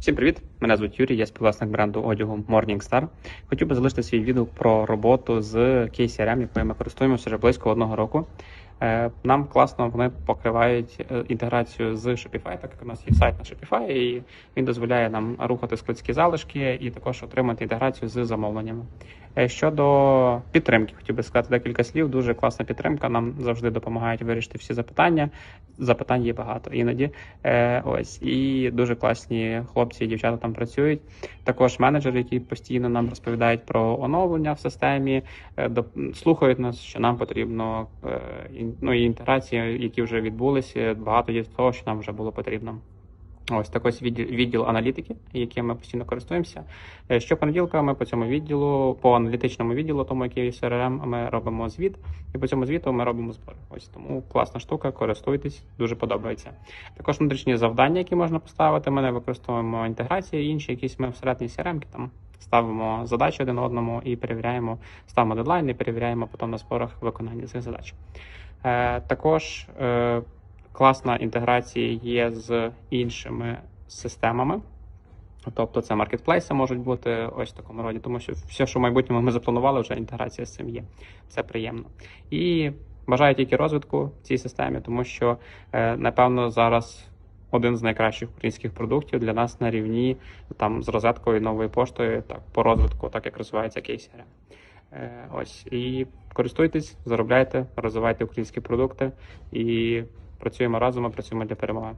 Всім привіт! Мене звуть Юрій, я співвласник бренду одягу Morningstar. Хотів би залишити свій відгук про роботу з KCRM, якою ми користуємося вже близько одного року. Е, Нам класно вони покривають е, інтеграцію з Shopify, так як у нас є сайт на Shopify, і він дозволяє нам рухати складські залишки і також отримати інтеграцію з замовленнями. Е, Щодо підтримки, хотів би сказати декілька слів. Дуже класна підтримка. Нам завжди допомагають вирішити всі запитання. Запитань є багато іноді. Е, ось і дуже класні хлопці і дівчата там працюють. Також менеджери, які постійно нам розповідають про оновлення в системі, е, слухають нас, що нам потрібно. Ну і інтеграції, які вже відбулися. Багато є того, що нам вже було потрібно. Ось також відділ, відділ аналітики, яким ми постійно користуємося. Е, Щопонеділка ми по цьому відділу, по аналітичному відділу, тому який є CRM, ми робимо звіт, і по цьому звіту ми робимо збори. Ось тому класна штука, користуйтесь, дуже подобається. Також внутрішні завдання, які можна поставити. Ми не використовуємо інтеграції, інші якісь ми всередині CRM там ставимо задачі один одному і перевіряємо, ставимо дедлайн і перевіряємо потім на зборах виконання цих задач. Е, також е, класна інтеграція є з іншими системами. Тобто це маркетплейси можуть бути ось в такому роді, тому що все, що в майбутньому ми запланували, вже інтеграція з цим є. Це приємно. І бажаю тільки розвитку в цій системі, тому що, е, напевно, зараз один з найкращих українських продуктів для нас на рівні там з розеткою новою поштою, так по розвитку, так як розвивається кейсери. Е, Ось і користуйтесь, заробляйте, розвивайте українські продукти і працюємо разом, ми працюємо для перемоги.